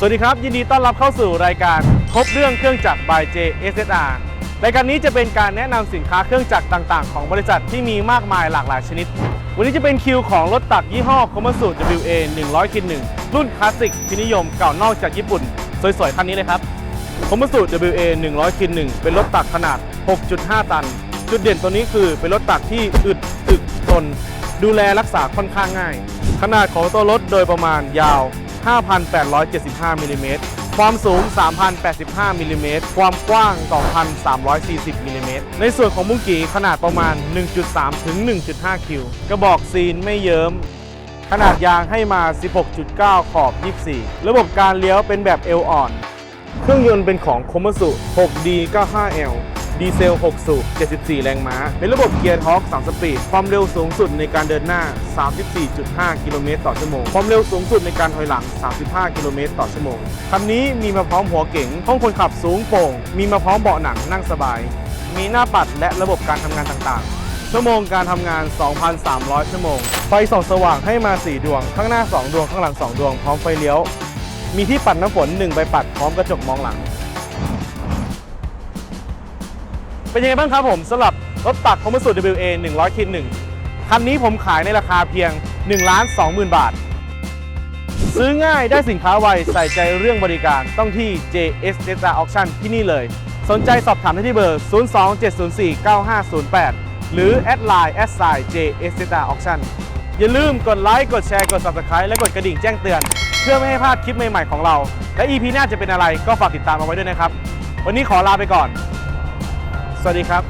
สวัสดีครับ ยินดีต้อนรับเข้าสู่รายการครบเรื่องเครื่องจักร by JSSR รายการนี้จะเป็นการแนะนำสินค้าเครื่องจักรต่าง ๆ ของบริษัทที่มีมากมายหลากหลายชนิด วันนี้จะเป็นคิวของรถตักยี่ห้อ Komatsu WA 100คิด1รุ่นคลาสสิกพินิยมเก่านอกจากญี่ปุ่น สวยๆคันนี้เลยครับ Komatsu WA 100คิด1เป็นรถตักขนาด 6.5 ตัน จุดเด่นตัวนี้คือเป็นรถตักที่อึดถึกทนดูแลรักษาค่อนข้างง่าย ขนาดของตัวรถโดยประมาณยาว 5,875มิลลิเมตรความสูง 3,085มิลลิเมตรความกว้าง 2,340มิลลิเมตรในส่วนของมุ้งกี่ขนาดประมาณ 1.3 ถึง 1.5 คิว กระบอกซีนไม่เยิ้ม ขนาดยางให้มา 16.9 ขอบ 24 ระบบการเลี้ยวเป็นแบบเอวอ่อน เครื่องยนต์เป็นของ Komatsu 6D95L ดีเซล 6 สูบ 74 แรงม้า เป็นระบบเกียร์ทอร์ก3 สปีด ความเร็วสูงสุดในการเดินหน้า 34.5 กิโลเมตรต่อชั่วโมง ความเร็วสูงสุดในการถอยหลัง 35 กิโลเมตรต่อชั่วโมง คันนี้มีมาพร้อมหัวเก๋ง ห้องคนขับสูงโปร่ง มีมาพร้อมเบาะหนังนั่งสบาย มีหน้าปัดและระบบการทำงานต่างๆชั่วโมงการทำงาน 2,300 ชั่วโมง ไฟส่องสว่างให้มา 4 ดวง ข้างหน้า 2 ดวง ข้างหลัง 2 ดวง พร้อมไฟเลี้ยว มีที่ปัดน้ำฝน 1 ใบปัด พร้อมกระจกมองหลัง เป็นยังไงบ้างครับผมสำหรับรถตักคอมสู WA 100คิด1คันนี้ผมขายในราคาเพียง1ล้าน20,000 บาท ซื้อง่ายได้สินค้าไวใส่ใจเรื่องบริการต้องที่ JSSR Auction ที่นี่เลย สนใจสอบถามได้ที่เบอร์ 027049508 หรือแอดไลน์แอดไซน์ JSSR Auction อย่าลืมกดไลค์กดแชร์กด Subscribe และกดกระดิ่งแจ้งเตือน เพื่อไม่ให้พลาดคลิปใหม่ๆของเรา และ EP หน้าจะเป็นอะไรก็ฝากติดตามเอาไว้ด้วยนะครับ วันนี้ขอลาไปก่อน วัสดีครับ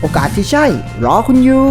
โอกาสที่ใช่ รอคุณอยู่